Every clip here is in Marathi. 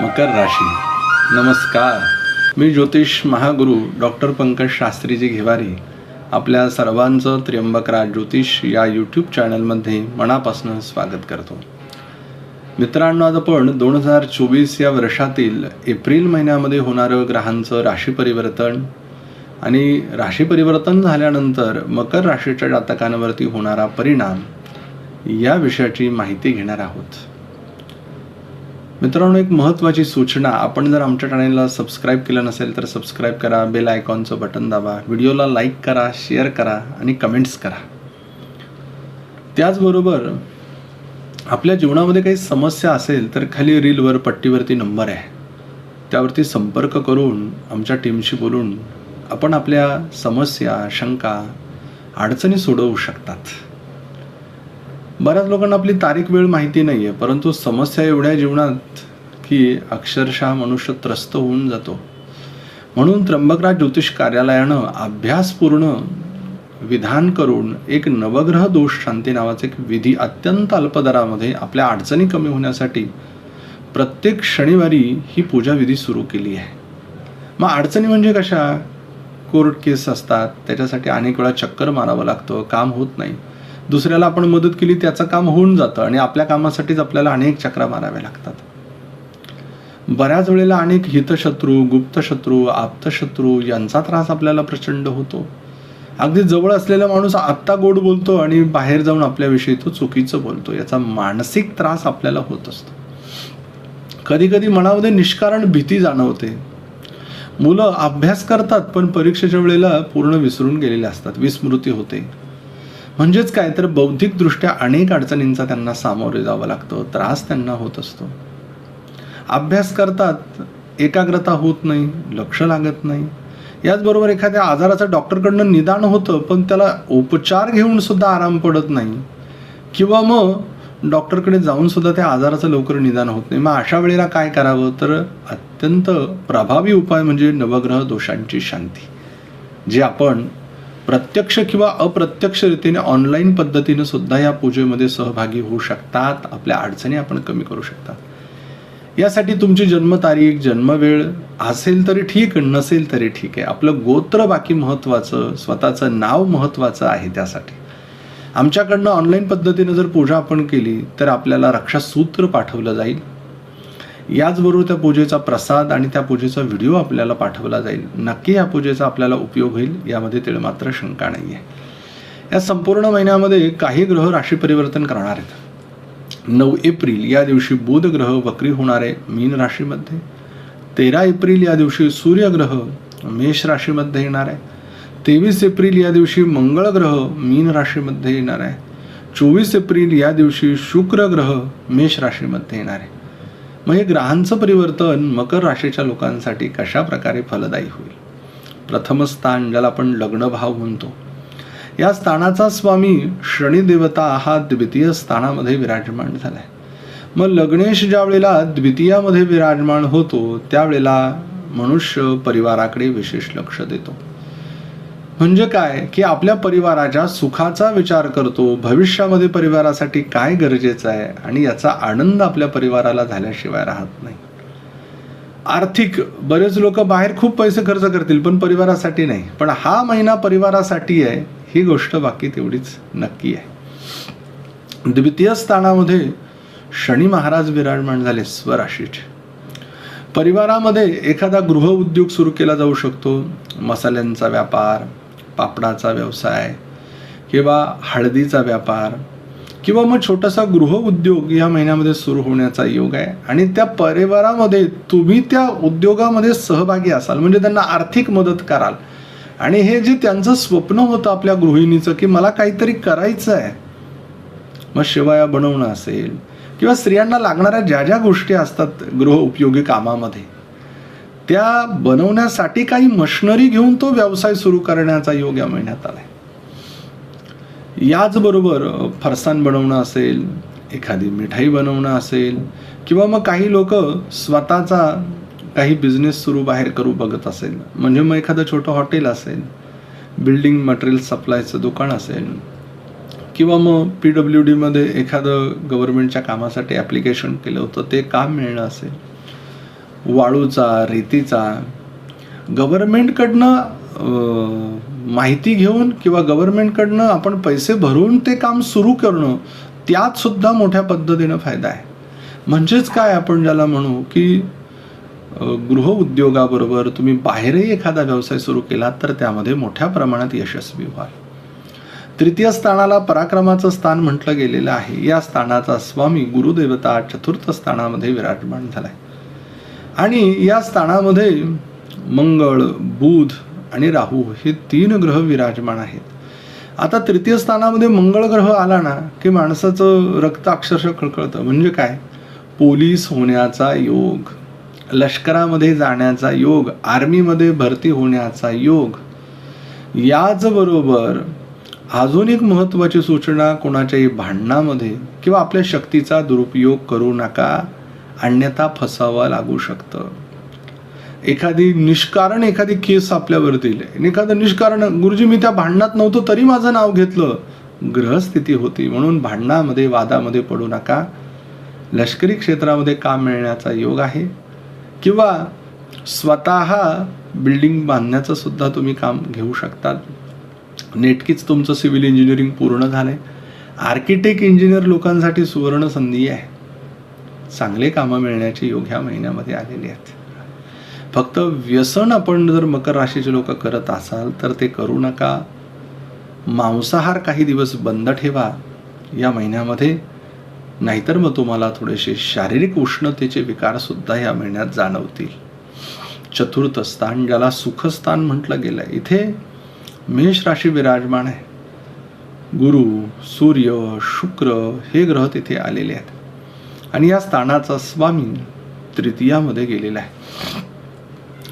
मकर राशी. नमस्कार. मी ज्योतिष महागुरु डॉक्टर पंकज शास्त्रीजी घेवारी आपल्या सर्वांचं त्र्यंबकराज ज्योतिष या यूट्यूब चॅनलमध्ये मनापासून स्वागत करतो. मित्रांनो आज आपण दोन हजार चोवीस या वर्षातील एप्रिल महिन्यामध्ये होणारं ग्रहांचं राशी परिवर्तन आणि राशी परिवर्तन झाल्यानंतर मकर राशीच्या जातकांवरती होणारा परिणाम या विषयाची माहिती घेणार आहोत. मित्रांनो एक महत्त्वाची सूचना. आपण जर आमच्या चॅनलला सबस्क्राईब केलं नसेल तर सबस्क्राईब करा बेल आयकॉनचं बटन दाबा व्हिडिओला लाईक करा शेअर करा आणि कमेंट्स करा. त्याचबरोबर आपल्या जीवनामध्ये काही समस्या असेल तर खाली रीलवर पट्टीवरती नंबर आहे. त्यावरती संपर्क करून आमच्या टीमशी बोलून आपण आपल्या समस्या शंका अडचणी सोडवू शकतात. बऱ्याच लोकांना आपली तारीख वेळ माहिती नाही आहे परंतु समस्या एवढ्या जीवनात की अक्षरशः मनुष्य त्रस्त होऊन जातो. म्हणून त्र्यंबकराज ज्योतिष कार्यालयानं अभ्यासपूर्ण विधान करून एक नवग्रह दोष शांती नावाचा एक विधी अत्यंत अल्पदरामध्ये आपल्या अडचणी कमी होण्यासाठी प्रत्येक शनिवारी ही पूजा विधी सुरू केली आहे. मग अडचणी म्हणजे कशा? कोर्ट केस असतात त्याच्यासाठी अनेक वेळा चक्कर मारावं लागतं काम होत नाही. दुसऱ्याला आपण मदत केली त्याचं काम होऊन जातं आणि आपल्या कामासाठीच आपल्याला अनेक चक्रा माराव्या लागतात. बऱ्याच वेळेला अनेक हितशत्रू गुप्तशत्रू आप्तशत्रू यांचा त्रास आपल्याला प्रचंड होतो. अगदी जवळ असलेला माणूस आत्ता गोड बोलतो आणि बाहेर जाऊन आपल्याविषयी तो चुकीचं बोलतो. याचा मानसिक त्रास आपल्याला होत असतो. कधी कधी मनामध्ये निष्कारण भीती जाणवते. मुलं अभ्यास करतात पण परीक्षेच्या वेळेला पूर्ण विसरून गेलेले असतात. विस्मृती होते. म्हणजेच काय? तर बौद्धिकदृष्ट्या अनेक अडचणींचा त्यांना सामोरे जावं लागतं. त्रास त्यांना होत असतो. अभ्यास करतात एकाग्रता होत नाही लक्ष लागत नाही. याचबरोबर एखाद्या आजाराचं डॉक्टरकडनं निदान होतं पण त्याला उपचार घेऊन सुद्धा आराम पडत नाही. किंवा मग डॉक्टरकडे जाऊन सुद्धा त्या आजाराचं लवकर निदान होत नाही. मग अशा वेळेला काय करावं? तर अत्यंत प्रभावी उपाय म्हणजे नवग्रह दोषांची शांती. जे आपण प्रत्यक्ष किंवा अप्रत्यक्ष रीतीने ऑनलाईन पद्धतीने सुद्धा या पूजेमध्ये सहभागी होऊ शकतात. आपल्या अडचणी आपण कमी करू शकतात यासाठी तुमची जन्मतारीख जन्मवेळ असेल तरी ठीक नसेल तरी ठीक आहे. आपलं गोत्र बाकी महत्त्वाचं स्वतःचं नाव महत्त्वाचं आहे त्यासाठी. आमच्याकडनं ऑनलाईन पद्धतीनं जर पूजा आपण केली तर आपल्याला रक्षासूत्र पाठवलं जाईल. याचबरोबर त्या पूजेचा प्रसाद आणि त्या पूजेचा व्हिडिओ आपल्याला पाठवला जाईल. नक्की या पूजेचा आपल्याला उपयोग होईल यामध्ये तिळ मात्र शंका नाही आहे या संपूर्ण महिन्यामध्ये काही ग्रह राशी परिवर्तन करणार आहेत. नऊ एप्रिल या दिवशी बुध ग्रह वक्री होणार आहे मीन राशीमध्ये. तेरा एप्रिल या दिवशी सूर्यग्रह मेष राशीमध्ये येणार आहे. तेवीस एप्रिल या दिवशी मंगळ ग्रह मीन राशीमध्ये येणार आहे. चोवीस एप्रिल या दिवशी शुक्र ग्रह मेष राशीमध्ये येणार आहे. मग हे ग्रहांचं परिवर्तन मकर राशीच्या लोकांसाठी कशा प्रकारे फलदायी होईल? प्रथम स्थान ज्याला आपण लग्नभाव म्हणतो. या स्थानाचा स्वामी शनिदेवता हा द्वितीय स्थानामध्ये विराजमान झालाय. मग लग्नेश ज्या वेळेला द्वितीयामध्ये विराजमान होतो त्यावेळेला मनुष्य परिवाराकडे विशेष लक्ष देतो. म्हणजे काय? की आपल्या परिवाराच्या सुखाचा विचार करतो. भविष्यामध्ये परिवारासाठी काय गरजेचं आहे? आणि याचा आनंद आपल्या परिवाराला झाल्याशिवाय राहत नाही. आर्थिक बरेच लोक बाहेर खूप पैसे खर्च करतील पण परिवारासाठी नाही. पण हा महिना परिवारासाठी आहे ही गोष्ट बाकी तेवढीच नक्की आहे. द्वितीय स्थानामध्ये शनी महाराज विराजमान झाले स्वराशीचे. परिवारामध्ये एखादा गृह उद्योग सुरू केला जाऊ शकतो. मसाल्यांचा व्यापार पापडाचा व्यवसाय किंवा हळदीचा व्यापार किंवा मग छोटासा गृहउद्योग या महिन्यामध्ये सुरू होण्याचा योग आहे. आणि त्या परिवारामध्ये तुम्ही त्या उद्योगामध्ये सहभागी असाल म्हणजे त्यांना आर्थिक मदत कराल. आणि हे जे त्यांचं स्वप्न होतं आपल्या गृहिणीचं की मला काहीतरी करायचं आहे. मग शिवाया बनवणं असेल किंवा स्त्रियांना लागणाऱ्या ज्या ज्या गोष्टी असतात गृह उपयोगी कामामध्ये त्या बनवण्यासाठी काही मशिनरी घेऊन तो व्यवसाय सुरू करण्याचा योग या महिन्यात आला आहे याचबरोबर फरसाण बनवणं असेल एखादी मिठाई बनवणं असेल किंवा मग काही लोक स्वतःचा काही बिझनेस सुरू बाहेर करू बघत असेल. म्हणजे मग एखादं छोटं हॉटेल असेल बिल्डिंग मटेरियल सप्लायचं दुकान असेल किंवा मग पी डब्ल्यू डीमध्ये एखादं गव्हर्नमेंटच्या कामासाठी ॲप्लिकेशन केलं होतं ते काम मिळणं असेल. वाळूचा रेतीचा गव्हर्नमेंटकडनं माहिती घेऊन किंवा गव्हर्नमेंटकडनं आपण पैसे भरून ते काम सुरू करणं त्यातसुद्धा मोठ्या पद्धतीनं फायदा आहे. म्हणजेच काय आपण ज्याला म्हणू की गृहउद्योगाबरोबर तुम्ही बाहेरही एखादा व्यवसाय सुरू केलात तर त्यामध्ये मोठ्या प्रमाणात यशस्वी व्हाल. तृतीय स्थानाला पराक्रमाचं स्थान म्हटलं गेलेलं आहे. या स्थानाचा स्वामी गुरुदेवता चतुर्थ स्थानामध्ये विराजमान आहे आणि या स्थानामध्ये मंगळ बुध आणि राहू हे तीन ग्रह विराजमान आहेत. आता तृतीय स्थानामध्ये मंगळ ग्रह आला ना की माणसाचं रक्त अक्षरशः खळखळतं. म्हणजे काय? पोलीस होण्याचा योग लष्करामध्ये जाण्याचा योग आर्मीमध्ये भरती होण्याचा योग. याचबरोबर अजून एक महत्त्वाची सूचना कोणाच्याही भांडणामध्ये किंवा आपल्या शक्तीचा दुरुपयोग करू नका. अन्यथा फसावा लागू शकतं. एखादी निष्कारण एखादी केस आपल्यावरती येईल. आणि एखादं निष्कारण गुरुजी मी त्या भांडणात नव्हतो तरी माझं नाव घेतलं. ग्रहस्थिती होती. म्हणून भांडणामध्ये वादामध्ये पडू नका. लष्करी क्षेत्रामध्ये काम मिळण्याचा योग आहे. किंवा स्वतः बिल्डिंग बांधण्याचं सुद्धा तुम्ही काम घेऊ शकतात नेटकीच तुमचं सिव्हिल इंजिनिअरिंग पूर्ण झालंय. आर्किटेक्ट इंजिनियर लोकांसाठी सुवर्ण संधी आहे. चांगले कामं मिळण्याचे योग ह्या महिन्यामध्ये आलेले आहेत. फक्त व्यसन आपण जर मकर राशीचे लोक करत असाल तर ते करू नका. मांसाहार काही दिवस बंद ठेवा. या महिन्यामध्ये नाहीतर मग तुम्हाला थोडेसे शारीरिक उष्णतेचे विकारसुद्धा या महिन्यात जाणवतील. चतुर्थ स्थान ज्याला सुखस्थान म्हटलं गेलं इथे मेष राशी विराजमान आहे. गुरु सूर्य शुक्र हे ग्रह तिथे आलेले आहेत. आणि या स्थानाचा स्वामी तृतीयामध्ये गेलेला आहे.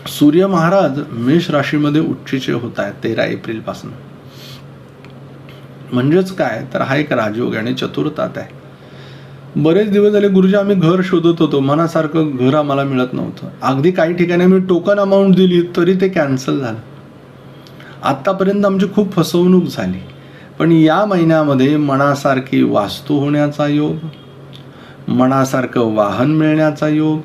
सूर्य महाराज मेष राशीमध्ये उच्चीचे होत आहेत तेरा एप्रिलपासून. म्हणजेच काय? तर हा एक राजयोग आणि चतुर्थात आहे. बरेच दिवस झाले गुरुजी आम्ही घर शोधत होतो. मनासारखं घर आम्हाला मिळत नव्हतं. अगदी काही ठिकाणी आम्ही टोकन अमाऊंट दिली तरी ते कॅन्सल झालं. आत्तापर्यंत आमची खूप फसवणूक झाली. पण या महिन्यामध्ये मनासारखी वास्तू होण्याचा योग मनासारखं वाहन मिळण्याचा योग.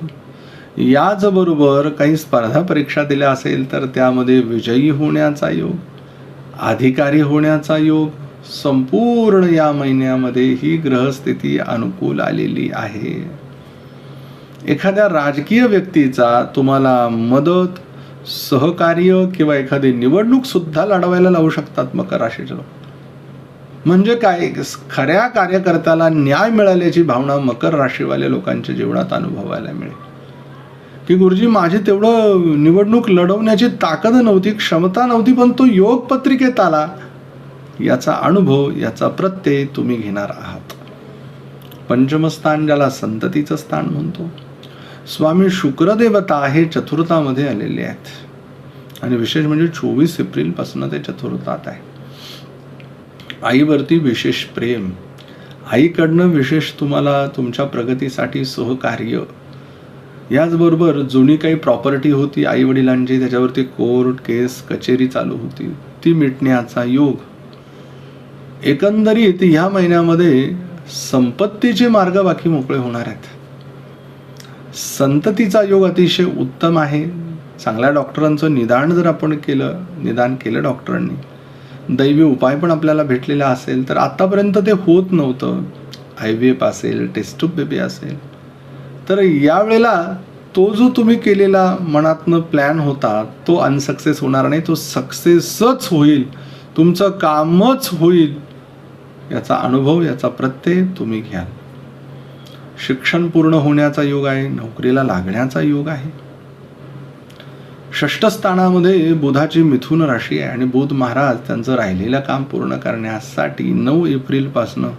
याचबरोबर काही स्पर्धा परीक्षा दिल्या असेल तर त्यामध्ये विजयी होण्याचा योग अधिकारी होण्याचा योग. संपूर्ण या महिन्यामध्ये ही ग्रहस्थिती अनुकूल आलेली आहे. एखाद्या राजकीय व्यक्तीचा तुम्हाला मदत सहकार्य किंवा एखादी निवडणूक सुद्धा लढवायला लावू शकतात मकर राशीचे लोक. म्हणजे काय? खऱ्या कार्यकर्त्याला न्याय मिळाल्याची भावना मकर राशीवाल्या लोकांच्या जीवनात अनुभवायला मिळेल. की गुरुजी माझी तेवढं निवडणूक लढवण्याची ताकद नव्हती क्षमता नव्हती पण तो योग पत्रिकेत आला. याचा अनुभव याचा प्रत्यय तुम्ही घेणार आहात. पंचमस्थान ज्याला संततीचं स्थान म्हणतो स्वामी शुक्रदेवता हे चतुर्थामध्ये आलेले आहेत. आणि विशेष म्हणजे चोवीस एप्रिलपासून ते चतुर्थात आहे. आईवरती विशेष प्रेम. आईकडनं विशेष तुम्हाला तुमच्या प्रगतीसाठी सहकार्य. याचबरोबर जुनी काही प्रॉपर्टी होती आई वडिलांची त्याच्यावरती कोर्ट केस कचेरी चालू होती. ती मिटण्याचा योग. एकंदरीत ह्या महिन्यामध्ये संपत्तीचे मार्ग बाकी मोकळे होणार आहेत. संततीचा योग अतिशय उत्तम आहे. चांगल्या डॉक्टरांचं निदान जर आपण केलं निदान केलं डॉक्टरांनी दैवी उपाय पण आपल्याला भेटलेला असेल तर आतापर्यंत ते होत नव्हतं. आय व्ही एफ असेल टेस्ट बेबी असेल. तर यावेळेला तो जो तुम्ही केलेला मनातनं प्लॅन होता तो अनसक्सेस होणार नाही तो सक्सेसच होईल. तुमचं कामच होईल. याचा अनुभव याचा प्रत्यय तुम्ही घ्याल. शिक्षण पूर्ण होण्याचा योग आहे नोकरीला लागण्याचा योग आहे. षष्ठस्थानामध्ये बुधाची मिथुन राशी आहे आणि बुध महाराज त्यांचं राहिलेलं काम पूर्ण करण्यासाठी नऊ एप्रिलपासनं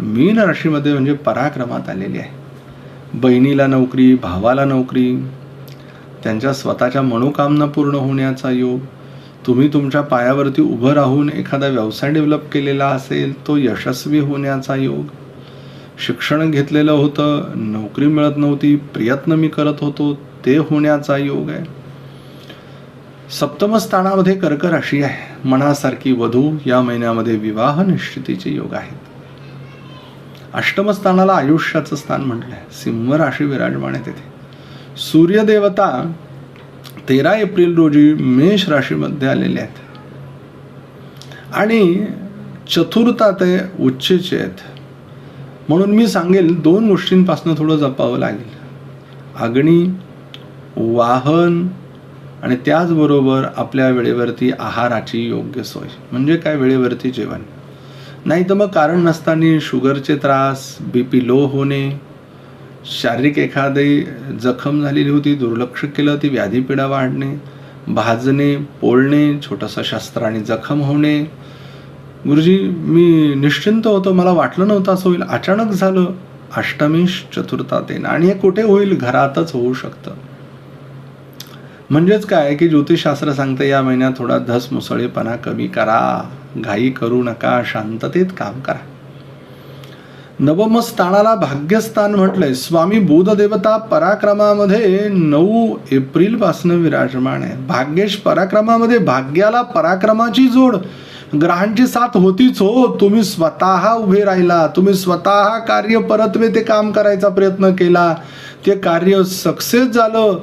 मीन राशीमध्ये म्हणजे पराक्रमात आलेली आहे. बहिणीला नोकरी भावाला नोकरी त्यांच्या स्वतःच्या मनोकामना पूर्ण होण्याचा योग तुम्ही तुमच्या पायावरती उभं राहून एखादा व्यवसाय डेव्हलप केलेला असेल तो यशस्वी होण्याचा योग. शिक्षण घेतलेलं होतं नोकरी मिळत नव्हती प्रयत्न मी करत होतो ते होण्याचा योग आहे. सप्तमस्थानामध्ये कर्क राशी आहे. मनासारखी वधू या महिन्यामध्ये विवाह निश्चितीचे योग आहेत. अष्टम स्थानाला आयुष्याचं स्थान म्हटलंय. सिंह राशी विराजमान आहे तिथे. सूर्यदेवता तेरा एप्रिल रोजी मेष राशीमध्ये आलेले आहेत. आणि चतुर्था ते उच्चेचे आहेत. म्हणून मी सांगेल दोन गोष्टींपासून थोडं जपावं लागेल. अग्नी वाहन आणि त्याचबरोबर आपल्या वेळेवरती आहाराची योग्य सोय. म्हणजे काय? वेळेवरती जेवण. नाही तर मग कारण नसताना शुगरचे त्रास बी पी लो होणे शारीरिक एखादी जखम झालेली होती दुर्लक्ष केलं ती व्याधीपीडा वाढणे भाजणे पोळणे छोटंसं शस्त्राने जखम होणे. गुरुजी मी निश्चिंत होतो. मला वाटलं नव्हतं असं होईल. अचानक झालं. अष्टमीश चतुर्थातेन आणि हे कुठे होईल? घरातच होऊ शकतं. म्हणजेच काय की ज्योतिषशास्त्र सांगतं या महिन्यात थोडा धस मुसळेपणा कमी करा. घाई करू नका. शांततेत काम करा. नवम स्थानाला भाग्यस्थान म्हटलंय. स्वामी देवता पराक्रमामध्ये नऊ एप्रिलपासून विराजमान आहे भाग्येश पराक्रमामध्ये भाग्याला पराक्रमाची जोड. ग्रहांची साथ होतीच हो. तुम्ही स्वतः उभे राहिला. तुम्ही स्वतः कार्य परतवे ते काम करायचा प्रयत्न केला. ते कार्य सक्सेस झालं.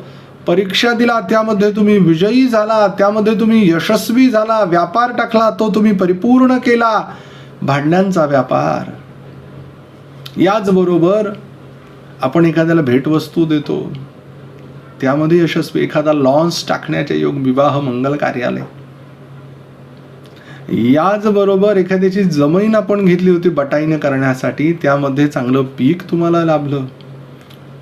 परीक्षा दिला त्यामध्ये तुम्ही विजयी झाला त्यामध्ये तुम्ही यशस्वी झाला व्यापार टाकला तो तुम्ही परिपूर्ण केला. भांड्यांचा व्यापार. याचबरोबर आपण एखाद्याला भेटवस्तू देतो. त्यामध्ये यशस्वी एखादा लॉन्स टाकण्याचे योग विवाह मंगल कार्यालय. याचबरोबर एखाद्याची जमीन आपण घेतली होती बटाईने करण्यासाठी त्यामध्ये चांगलं पीक तुम्हाला लाभलं.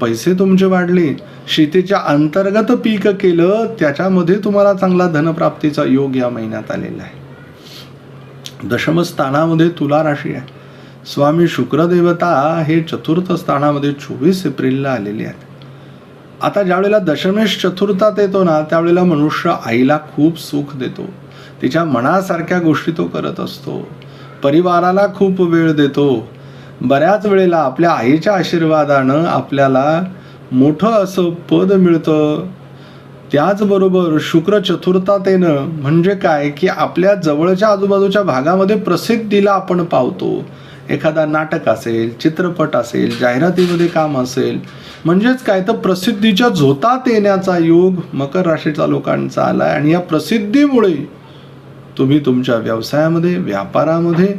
पैसे तुमचे वाढले. शेतीच्या अंतर्गत पीक केलं त्याच्यामध्ये तुम्हाला चांगला धनप्राप्तीचा योग या महिन्यात आलेला आहे. दशमस्थानामध्ये तुला राशी आहे. स्वामी शुक्रदेवता हे चतुर्थ स्थानामध्ये चोवीस एप्रिलला आलेले आहेत. आता ज्यावेळेला दशमेश चतुर्थात येतो ना त्यावेळेला मनुष्य आईला खूप सुख देतो. तिच्या मनासारख्या गोष्टी तो करत असतो. परिवाराला खूप वेळ देतो. बऱ्याच वेळेला आपल्या आईच्या आशीर्वादानं आपल्याला मोठं असं पद मिळतं. त्याचबरोबर शुक्र चतुर्थातेनं म्हणजे काय? की आपल्या जवळच्या आजूबाजूच्या भागामध्ये प्रसिद्धीला आपण पावतो. एखादा नाटक असेल चित्रपट असेल जाहिरातीमध्ये काम असेल म्हणजेच काय? तर प्रसिद्धीच्या झोतात येण्याचा योग मकर राशीच्या लोकांचा आला आहे आणि या प्रसिद्धीमुळे तुम्ही तुमच्या व्यवसायामध्ये व्यापारामध्ये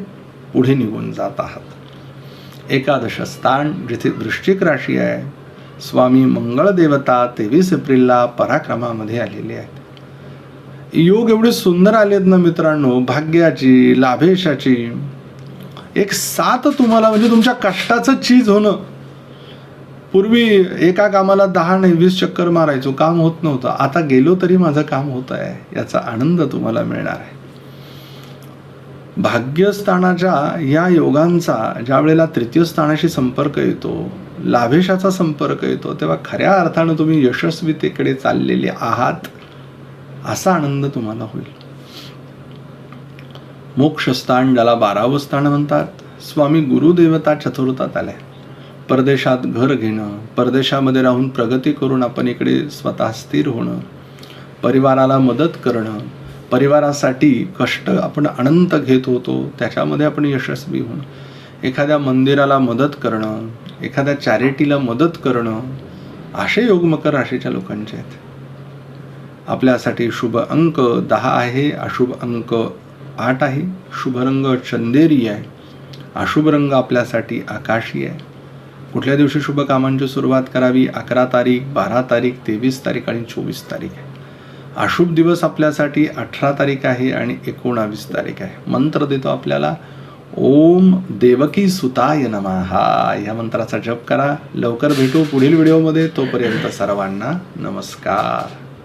पुढे निघून जात आहात. एकादश स्थान जिथे वृश्चिक राशी आहे स्वामी मंगळदेवता तेवीस एप्रिलला पराक्रमामध्ये आलेले आहेत. योग एवढे सुंदर आलेत ना मित्रांनो भाग्याची लाभेशाची. एक साथ तुम्हाला म्हणजे तुमच्या कष्टाचं चीज होणं. पूर्वी एका कामाला दहा नाही वीस चक्कर मारायचो काम होत नव्हतं. आता गेलो तरी माझं काम होत आहे याचा आनंद तुम्हाला मिळणार आहे. भाग्यस्थानाच्या या योगांचा ज्या वेळेला तृतीय स्थानाशी संपर्क येतो लाभेशाचा संपर्क येतो तेव्हा खऱ्या अर्थानं तुम्ही यशस्वीतेकडे चाललेले आहात असा आनंद तुम्हाला होईल. मोक्षस्थान ज्याला बारावं स्थान म्हणतात स्वामी गुरुदेवता चतुर्थात आल्या परदेशात घर घेणं परदेशामध्ये राहून प्रगती करून आपण इकडे स्वतः स्थिर होणं परिवाराला मदत करणं परिवारासाठी कष्ट आपण अनंत घेत होतो त्याच्यामध्ये आपण यशस्वी होणं. एखाद्या मंदिराला मदत करणं एखाद्या चॅरिटीला मदत करणं असे योग मकर राशीच्या लोकांचे आहेत. आपल्यासाठी शुभ अंक दहा आहे अशुभ अंक आठ आहे शुभ रंग चंदेरी आहे अशुभ रंग आपल्यासाठी आकाशी आहे. कुठल्या दिवशी शुभ कामांची सुरुवात करावी? अकरा तारीख बारा तारीख तेवीस तारीख आणि चोवीस तारीख आहे. अशुभ दिवस आपल्यासाठी अठरा तारीख आहे आणि एकोणावीस तारीख आहे. मंत्र देतो आपल्याला ओम देवकी सुताय नमहा या मंत्राचा जप करा. लवकर भेटू पुढील व्हिडिओमध्ये. तोपर्यंत सर्वांना नमस्कार.